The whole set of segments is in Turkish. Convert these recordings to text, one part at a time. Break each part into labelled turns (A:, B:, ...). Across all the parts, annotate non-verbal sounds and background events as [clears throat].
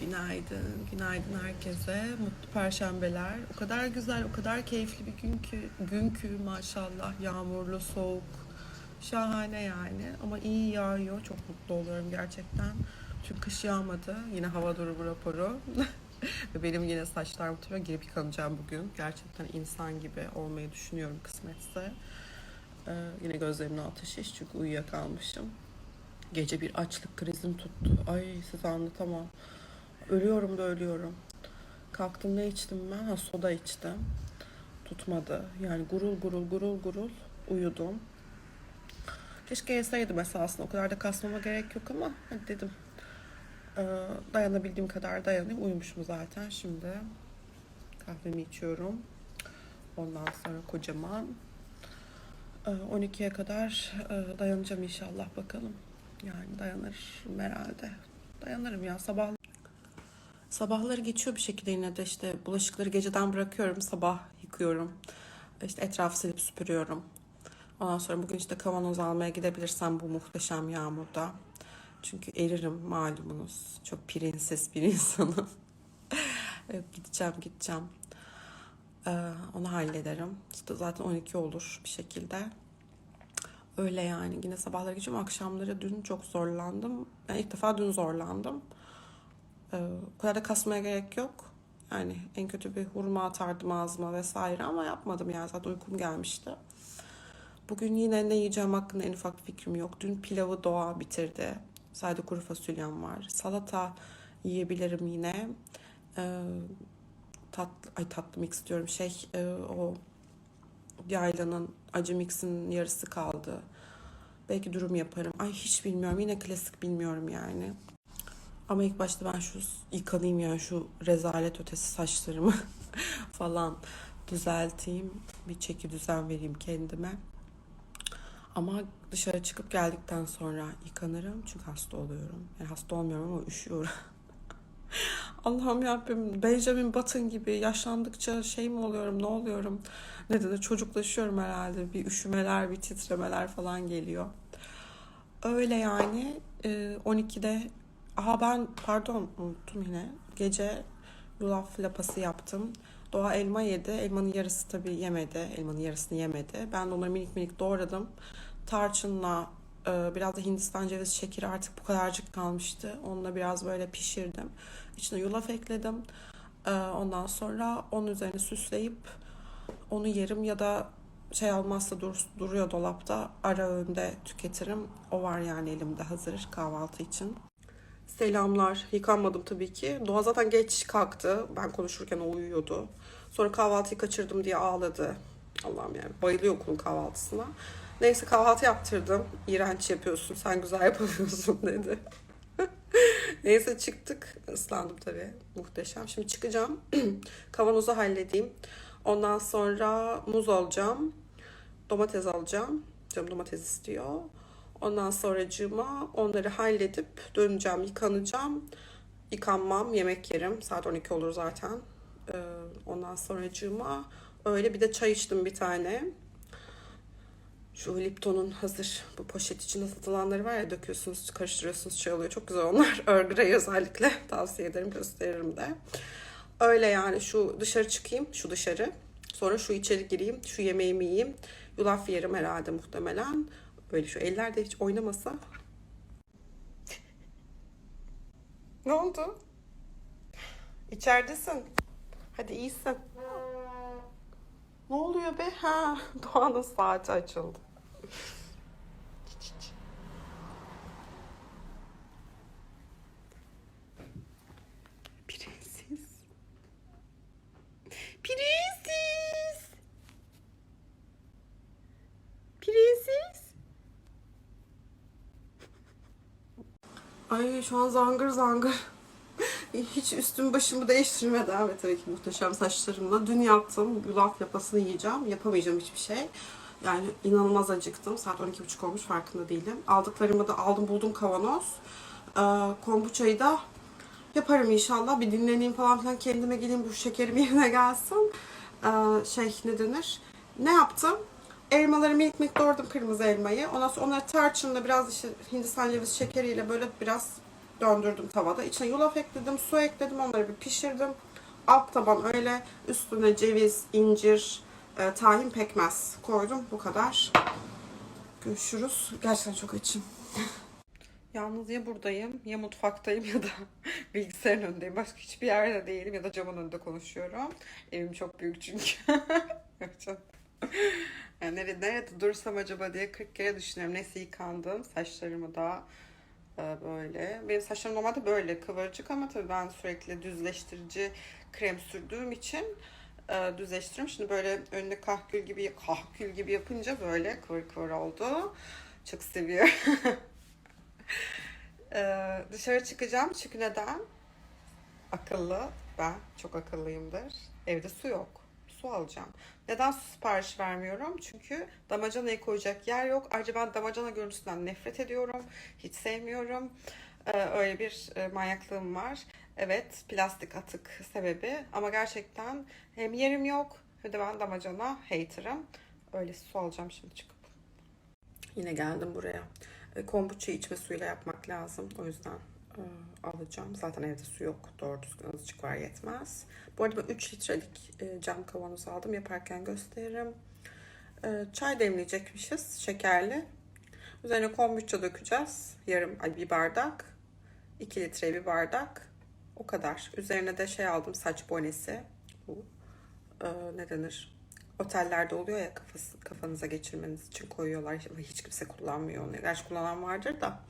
A: Günaydın, günaydın herkese. Mutlu perşembeler. O kadar güzel, o kadar keyifli bir gün ki, gün ki maşallah. Yağmurlu, soğuk. Şahane yani. Ama iyi yağıyor. Çok mutlu oluyorum gerçekten. Çünkü kış yağmadı. Yine hava durumu raporu. [laughs] Ve benim yine saçlarım tutuyor. Girip yıkanacağım bugün. Gerçekten insan gibi olmayı düşünüyorum kısmetse. Ee, yine gözlerimin altı şiş çünkü uyuyakalmışım. Gece bir açlık krizim tuttu. Ay size anlatamam. Ölüyorum da ölüyorum. Kalktım ne içtim ben? Ha soda içtim. Tutmadı. Yani gurul gurul gurul gurul uyudum. Keşke yeseydim esasında. O kadar da kasmama gerek yok ama hadi dedim. Ee, dayanabildiğim kadar dayanayım. Uyumuşum zaten. Şimdi kahvemi içiyorum. Ondan sonra kocaman ee, 12'ye kadar e, dayanacağım inşallah bakalım. Yani dayanırım herhalde. Dayanırım ya sabah. Sabahları geçiyor bir şekilde yine de işte bulaşıkları geceden bırakıyorum sabah yıkıyorum. İşte etrafı silip süpürüyorum. Ondan sonra bugün işte kavanoz almaya gidebilirsem bu muhteşem yağmurda. Çünkü eririm malumunuz. Çok prenses bir insanım. [laughs] Gideceğim gideceğim. Ee, onu hallederim. İşte zaten 12 olur bir şekilde. Öyle yani. Yine sabahları geçiyorum. Akşamları dün çok zorlandım. Yani ilk defa dün zorlandım. Ee, kadar da kasmaya gerek yok. Yani en kötü bir hurma atardım ağzıma vesaire ama yapmadım yani. Zaten uykum gelmişti. Bugün yine ne yiyeceğim hakkında en ufak bir fikrim yok. Dün pilavı doğa bitirdi. Sadece kuru fasulyem var. Salata yiyebilirim yine. Ee, tatlı, ay tatlı mix diyorum. Şey e, o yaylanın acı mixin yarısı kaldı. Belki durum yaparım. Ay hiç bilmiyorum. Yine klasik bilmiyorum yani. Ama ilk başta ben şu yıkanayım yani şu rezalet ötesi saçlarımı [laughs] falan düzelteyim. Bir çeki düzen vereyim kendime. Ama dışarı çıkıp geldikten sonra yıkanırım. Çünkü hasta oluyorum. Yani hasta olmuyorum ama üşüyorum. [laughs] Allah'ım yarabbim Benjamin Button gibi yaşlandıkça şey mi oluyorum ne oluyorum ne dedi çocuklaşıyorum herhalde bir üşümeler bir titremeler falan geliyor. Öyle yani Ee, 12'de aha ben pardon unuttum yine gece yulaf lapası yaptım. Doğa elma yedi. Elmanın yarısı tabii yemedi. Elmanın yarısını yemedi. Ben de onları minik minik doğradım. Tarçınla e, biraz da Hindistan cevizi şekeri artık bu kadarcık kalmıştı. Onunla biraz böyle pişirdim. İçine yulaf ekledim. E, Ondan sonra onun üzerine süsleyip onu yerim ya da şey olmazsa dur, duruyor dolapta ara öğünde tüketirim. O var yani elimde hazır kahvaltı için. Selamlar. Yıkanmadım tabii ki. Doğa zaten geç kalktı. Ben konuşurken o uyuyordu. Sonra kahvaltıyı kaçırdım diye ağladı. Allah'ım yani bayılıyor okulun kahvaltısına. Neyse kahvaltı yaptırdım. İğrenç yapıyorsun, sen güzel [laughs] yapamıyorsun dedi. [laughs] Neyse çıktık. Islandım tabii. Muhteşem. Şimdi çıkacağım. [clears throat] Kavanozu halledeyim. Ondan sonra muz alacağım. Domates alacağım. Canım domates istiyor. Ondan sonracığıma onları halledip döneceğim, yıkanacağım. Yıkanmam, yemek yerim. Saat 12 olur zaten. Ee, ondan sonracığıma öyle bir de çay içtim bir tane. Şu Lipton'un hazır bu poşet içinde satılanları var ya döküyorsunuz, karıştırıyorsunuz, çay oluyor. Çok güzel onlar. [laughs] Grey özellikle tavsiye ederim, gösteririm de. Öyle yani şu dışarı çıkayım, şu dışarı. Sonra şu içeri gireyim, şu yemeğimi yiyeyim. Yulaf yerim herhalde muhtemelen. Böyle şu eller de hiç oynamasa. ne oldu? İçeridesin. Hadi iyisin. Ne oluyor be? Ha, [laughs] Doğan'ın saati açıldı. Prenses. Prenses. Prenses. Ay şu an zangır zangır. [laughs] Hiç üstümü başımı değiştirmeden ve tabii ki muhteşem saçlarımla dün yaptım yulaf yapasını yiyeceğim. Yapamayacağım hiçbir şey. Yani inanılmaz acıktım. Saat 12.30 olmuş farkında değilim. Aldıklarımı da aldım buldum kavanoz. Ee, kombuçayı da yaparım inşallah. Bir dinleneyim falan filan kendime geleyim bu şekerim yerine gelsin. Ee, şey ne denir? Ne yaptım? Elmaları minik minik doğradım kırmızı elmayı. Ondan sonra onları tarçınla biraz işte Hindistan cevizi şekeriyle böyle biraz
B: döndürdüm tavada. İçine yulaf ekledim, su ekledim. Onları bir pişirdim. Alt taban öyle. Üstüne ceviz, incir, e, tahin pekmez koydum. Bu kadar. Görüşürüz. Gerçekten çok açım. [laughs] Yalnız ya buradayım ya mutfaktayım ya da [laughs] bilgisayarın önündeyim. Başka hiçbir yerde değilim ya da camın önünde konuşuyorum. Evim çok büyük çünkü. [laughs] Yani nerede, nerede dursam acaba diye 40 kere düşünüyorum. Neyse yıkandım. Saçlarımı da e, böyle. Benim saçlarım normalde böyle kıvırcık ama tabii ben sürekli düzleştirici krem sürdüğüm için e, düzleştiriyorum. Şimdi böyle önüne kahkül gibi kahkül gibi yapınca böyle kıvır kıvır oldu. Çok seviyorum. Ee, [laughs] dışarı çıkacağım çünkü neden? Akıllı. Ben çok akıllıyımdır. Evde su yok. Su alacağım. Neden su sipariş vermiyorum? Çünkü damacanaya koyacak yer yok. Ayrıca ben damacana görüntüsünden nefret ediyorum. Hiç sevmiyorum. Ee, öyle bir e, manyaklığım var. Evet, plastik atık sebebi. Ama gerçekten hem yerim yok hem de ben damacana hater'ım. Öyle su alacağım şimdi çıkıp. Yine geldim buraya. E, Kombuça içme suyuyla yapmak lazım. O yüzden alacağım. Zaten evde su yok. Doğru düzgün azıcık var yetmez. Bu arada ben 3 litrelik e, cam kavanoz aldım. Yaparken gösteririm. E, çay demleyecekmişiz. Şekerli. Üzerine kombuça dökeceğiz. Yarım ay bir bardak. 2 litre bir bardak. O kadar. Üzerine de şey aldım. Saç bonesi. Bu. E, ne denir? Otellerde oluyor ya kafası, kafanıza geçirmeniz için koyuyorlar. Hiç kimse kullanmıyor onu. Gerçi kullanan vardır da.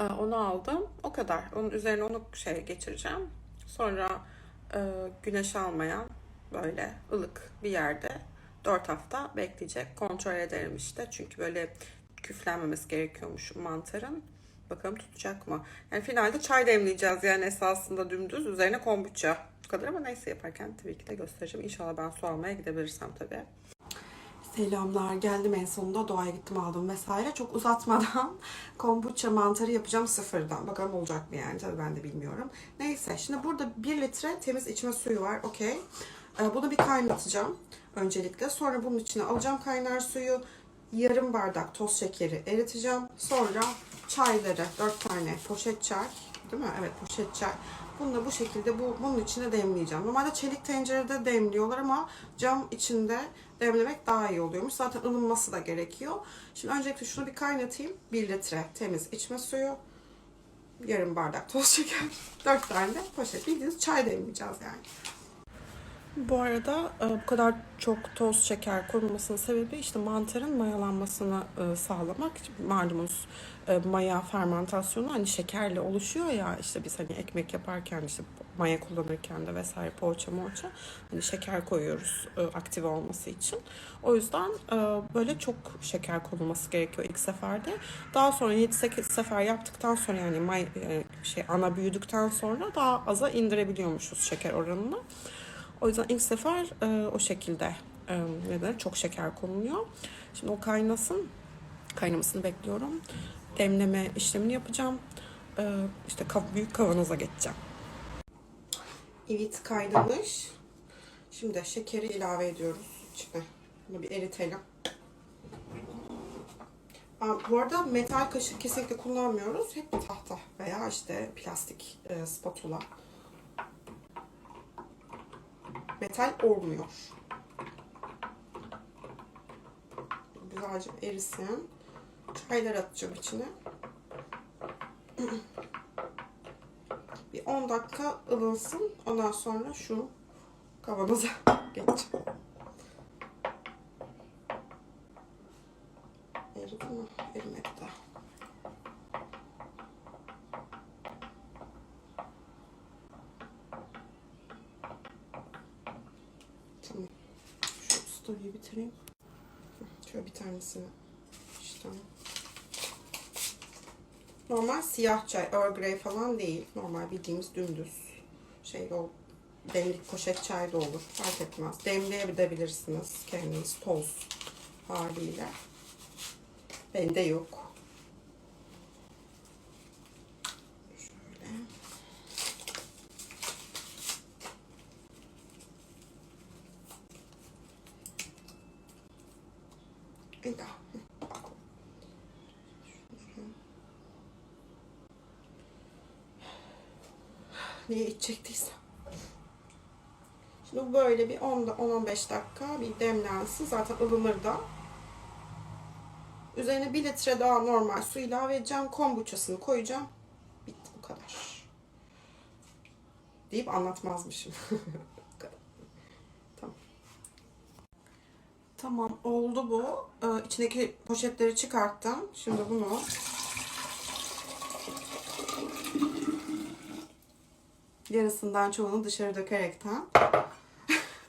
B: Ee, Onu aldım. O kadar. Onun üzerine onu şey geçireceğim. Sonra e, güneş almayan böyle ılık bir yerde 4 hafta bekleyecek. Kontrol ederim işte. Çünkü böyle küflenmemesi gerekiyormuş mantarın. Bakalım tutacak mı? Yani finalde çay demleyeceğiz yani esasında dümdüz. Üzerine kombuça. Bu kadar ama neyse yaparken tabii ki de göstereceğim. İnşallah ben su almaya gidebilirsem tabii. Selamlar. Geldim en sonunda doğaya gittim aldım vesaire. Çok uzatmadan [laughs] kombuça mantarı yapacağım sıfırdan. Bakalım olacak mı yani tabii ben de bilmiyorum. Neyse şimdi burada 1 litre temiz içme suyu var. Okey. Ee, Bunu bir kaynatacağım öncelikle. Sonra bunun içine alacağım kaynar suyu. Yarım bardak toz şekeri eriteceğim. Sonra çayları 4 tane poşet çay. Değil mi? Evet poşet çay. Bunu da bu şekilde bu, bunun içine demleyeceğim. Normalde çelik tencerede demliyorlar ama cam içinde demlemek daha iyi oluyormuş. Zaten ılınması da gerekiyor. Şimdi öncelikle şunu bir kaynatayım. 1 litre temiz içme suyu. Yarım bardak toz şeker. [laughs] 4 tane de poşet. Bildiğiniz çay demleyeceğiz yani. Bu arada e, bu kadar çok toz şeker konulmasının sebebi işte mantarın mayalanmasını e, sağlamak. Malumunuz e, maya fermentasyonu hani şekerle oluşuyor ya işte biz hani ekmek yaparken işte maya kullanırken de vesaire poğaça moğaça hani şeker koyuyoruz aktive olması için. O yüzden böyle çok şeker konulması gerekiyor ilk seferde. Daha sonra 7-8 sefer yaptıktan sonra yani may, şey ana büyüdükten sonra daha aza indirebiliyormuşuz şeker oranını. O yüzden ilk sefer e, o şekilde e, ne denir, çok şeker konuluyor. Şimdi o kaynasın. Kaynamasını bekliyorum. Demleme işlemini yapacağım. E, işte büyük kavanoza geçeceğim. Evet kaynamış. Şimdi şekeri ilave ediyoruz içine. Bunu bir eritelim. Bu arada metal kaşık kesinlikle kullanmıyoruz. Hep tahta veya işte plastik e, spatula metal olmuyor. Güzelce erisin. Çaylar atacağım içine. [clears throat] Bir 10 dakika ılınsın. Ondan sonra şu kavanoza [laughs] geçeceğim. Eridi mi? Erimedi daha. Tamam. Şu story'i bitireyim. Şöyle bir tanesini işte. Normal siyah çay, Earl Grey falan değil. Normal bildiğimiz dümdüz. Şey o demlik poşet çay da olur. Fark etmez. Demleyebilirsiniz kendiniz toz haliyle. Bende yok. Şöyle. Daha. Niye içecektiysem. Şimdi böyle bir 10-15 dakika bir demlensin. Zaten ılınır da. Üzerine 1 litre daha normal su ilave edeceğim. Kombuçasını koyacağım. Bitti bu kadar. Deyip anlatmazmışım. [laughs] Bu kadar. tamam. Tamam oldu bu. Ee, içindeki poşetleri çıkarttım. Şimdi bunu yarısından çoğunu dışarı dökerekten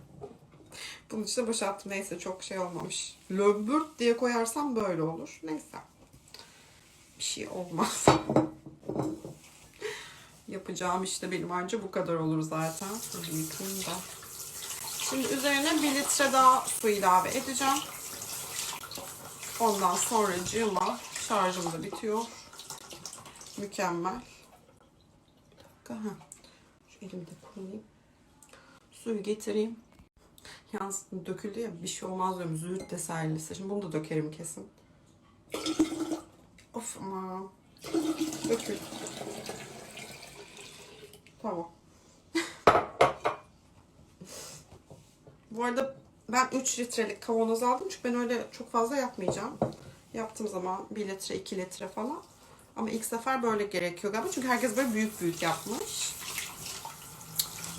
B: [laughs] bunun içine boşalttım. Neyse çok şey olmamış. Lömbürt diye koyarsam böyle olur. Neyse. Bir şey olmaz. [laughs] Yapacağım işte benim anca bu kadar olur zaten. Hadi yıkayayım da. Şimdi üzerine bir litre daha su ilave edeceğim. Ondan sonra cıma şarjım da bitiyor. Mükemmel. Bir dakika. Ha. Şu elimi de kurulayım. Suyu getireyim. Yalnız döküldü ya bir şey olmaz diyorum. Züğürt deserlisi. Şimdi bunu da dökerim kesin. Of aman. Dökül. Tamam. Bu arada ben 3 litrelik kavanoz aldım çünkü ben öyle çok fazla yapmayacağım. Yaptığım zaman 1 litre 2 litre falan. Ama ilk sefer böyle gerekiyor galiba çünkü herkes böyle büyük büyük yapmış.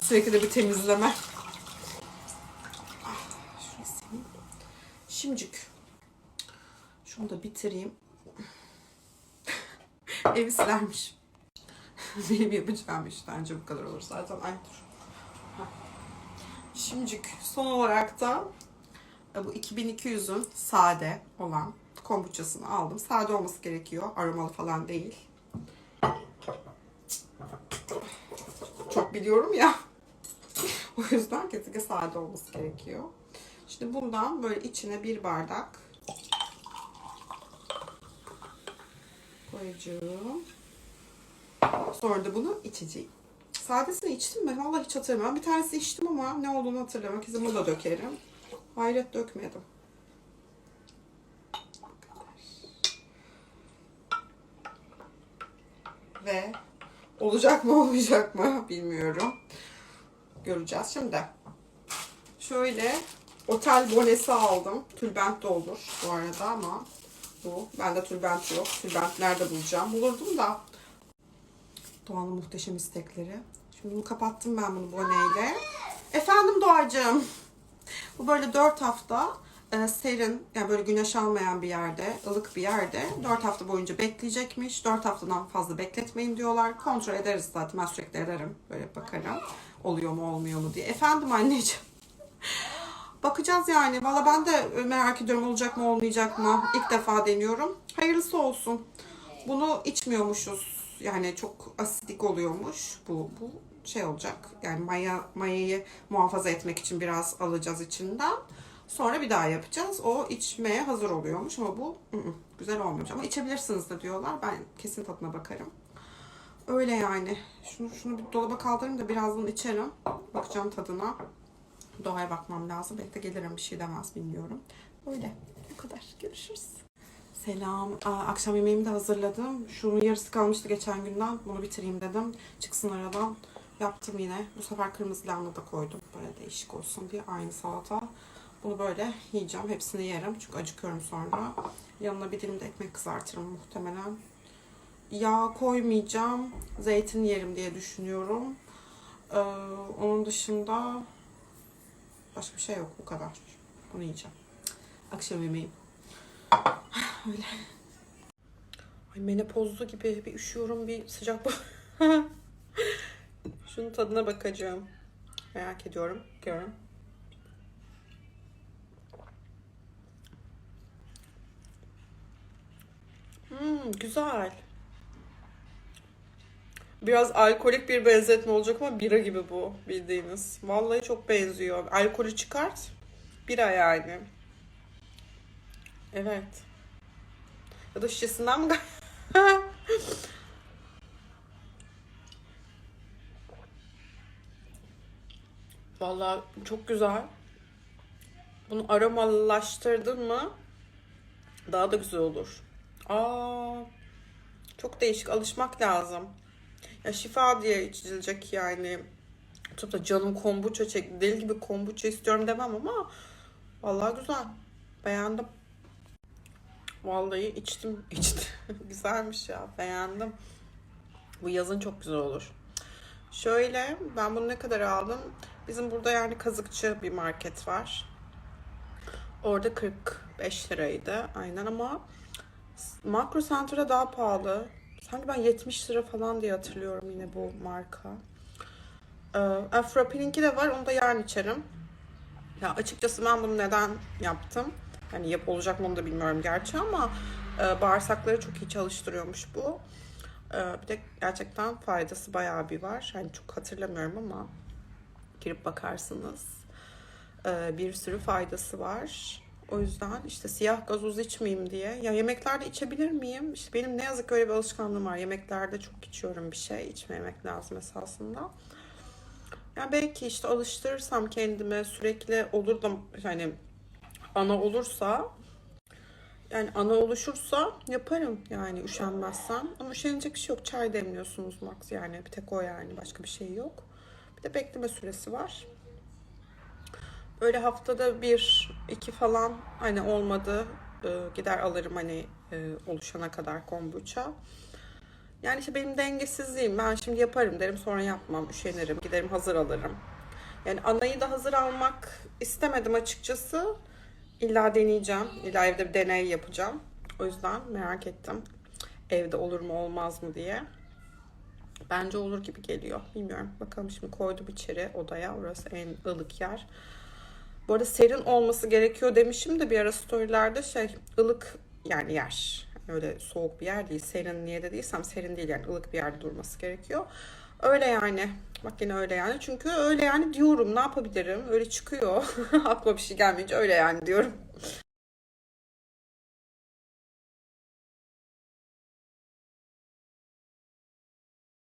B: Sürekli de bir temizleme. Ah. Şimdicik. Şunu da bitireyim. [laughs] Evi silermiş. [laughs] Benim yapacağım iş bence bu kadar olur zaten. Ay dur. Şimdicik son olarak da e, bu 2200'ün sade olan kombuçasını aldım. Sade olması gerekiyor. Aromalı falan değil. Çok biliyorum ya. [laughs] o yüzden kesinlikle sade olması gerekiyor. Şimdi bundan böyle içine bir bardak koyacağım. Sonra da bunu içeceğim. Sadesini içtim mi? Vallahi hiç hatırlamıyorum. Bir tanesi içtim ama ne olduğunu hatırlamıyorum. Bunu da dökerim. Hayret dökmedim. Ve olacak mı olmayacak mı bilmiyorum. Göreceğiz şimdi. Şöyle otel bonesi aldım. Tülbent de olur bu arada ama bu. Bende tülbent yok. Tülbent nerede bulacağım? Bulurdum da. Doğan'ın muhteşem istekleri. Şimdi bunu kapattım ben bunu boneyle. Efendim Doğacığım. Bu böyle 4 hafta e, serin yani böyle güneş almayan bir yerde, ılık bir yerde 4 hafta boyunca bekleyecekmiş. 4 haftadan fazla bekletmeyin diyorlar. Kontrol ederiz zaten. Ben sürekli ederim. Böyle bakarım. Oluyor mu olmuyor mu diye. Efendim anneciğim. Bakacağız yani. Valla ben de merak ediyorum olacak mı olmayacak mı. İlk defa deniyorum. Hayırlısı olsun. Bunu içmiyormuşuz. Yani çok asidik oluyormuş. Bu, bu şey olacak. Yani maya, mayayı muhafaza etmek için biraz alacağız içinden. Sonra bir daha yapacağız. O içmeye hazır oluyormuş ama bu ı ı, güzel olmuyor. Ama içebilirsiniz de diyorlar. Ben kesin tadına bakarım. Öyle yani. Şunu şunu bir dolaba kaldırayım da birazdan içerim. Bakacağım tadına. Doğaya bakmam lazım. Belki de gelirim bir şey demez bilmiyorum. Öyle. Bu kadar. Görüşürüz. Selam. Akşam yemeğimi de hazırladım. Şunun yarısı kalmıştı geçen günden. Bunu bitireyim dedim. Çıksın aradan. Yaptım yine. Bu sefer kırmızı lahana da koydum. Böyle değişik olsun diye. Aynı salata. Bunu böyle yiyeceğim. Hepsini yerim. Çünkü acıkıyorum sonra. Yanına bir dilim de ekmek kızartırım muhtemelen. Yağ koymayacağım. Zeytin yerim diye düşünüyorum. Ee, onun dışında başka bir şey yok. Bu kadar. Bunu yiyeceğim. Akşam yemeğim. Öyle. Ay menopozlu gibi bir üşüyorum bir sıcak bu. [laughs] Şunun tadına bakacağım. Merak ediyorum. Görün. Hmm, güzel. Biraz alkolik bir benzetme olacak ama bira gibi bu bildiğiniz. Vallahi çok benziyor. Alkolü çıkart. Bira yani. Evet. Ya da şişesinden mi? [laughs] Vallahi çok güzel. Bunu aromalaştırdın mı daha da güzel olur. Aa, çok değişik. Alışmak lazım. Ya şifa diye içilecek yani. Tutup da canım kombuça çekti. Deli gibi kombuça istiyorum demem ama vallahi güzel. Beğendim. Vallahi içtim, [laughs] içtim. Güzelmiş ya, beğendim. Bu yazın çok güzel olur. Şöyle, ben bunu ne kadar aldım? Bizim burada yani kazıkçı bir market var. Orada 45 liraydı aynen ama Makro Center'da daha pahalı. Sanki ben 70 lira falan diye hatırlıyorum yine bu marka. Ee, Afropin'inki de var, onu da yarın içerim. Ya açıkçası ben bunu neden yaptım? Hani yap olacak mı onu da bilmiyorum gerçi ama e, bağırsakları çok iyi çalıştırıyormuş bu. E, bir de gerçekten faydası bayağı bir var. Hani çok hatırlamıyorum ama girip bakarsınız. E, bir sürü faydası var. O yüzden işte siyah gazoz içmeyeyim diye. Ya yemeklerde içebilir miyim? İşte benim ne yazık öyle bir alışkanlığım var. Yemeklerde çok içiyorum bir şey. İçmemek lazım esasında. Yani belki işte alıştırırsam kendime sürekli olur da hani ana olursa yani ana oluşursa yaparım yani üşenmezsem. Ama üşenecek bir şey yok. Çay demliyorsunuz max yani. Bir tek o yani. Başka bir şey yok. Bir de bekleme süresi var. Böyle haftada bir, iki falan hani olmadı. e, gider alırım hani e, oluşana kadar kombuça. Yani işte benim dengesizliğim. Ben şimdi yaparım derim sonra yapmam. Üşenirim. Giderim hazır alırım. Yani anayı da hazır almak istemedim açıkçası. İlla deneyeceğim. İlla evde bir deney yapacağım. O yüzden merak ettim. Evde olur mu olmaz mı diye. Bence olur gibi geliyor. Bilmiyorum. Bakalım şimdi koydum içeri odaya. Orası en ılık yer. Bu arada serin olması gerekiyor demişim de bir ara storylerde şey ılık yani yer. Öyle soğuk bir yer değil. Serin niye de değilsem serin değil yani ılık bir yerde durması gerekiyor. Öyle yani. Bak yine öyle yani. Çünkü öyle yani diyorum. Ne yapabilirim? Öyle çıkıyor. [laughs] Aklıma bir şey gelmeyince öyle yani diyorum.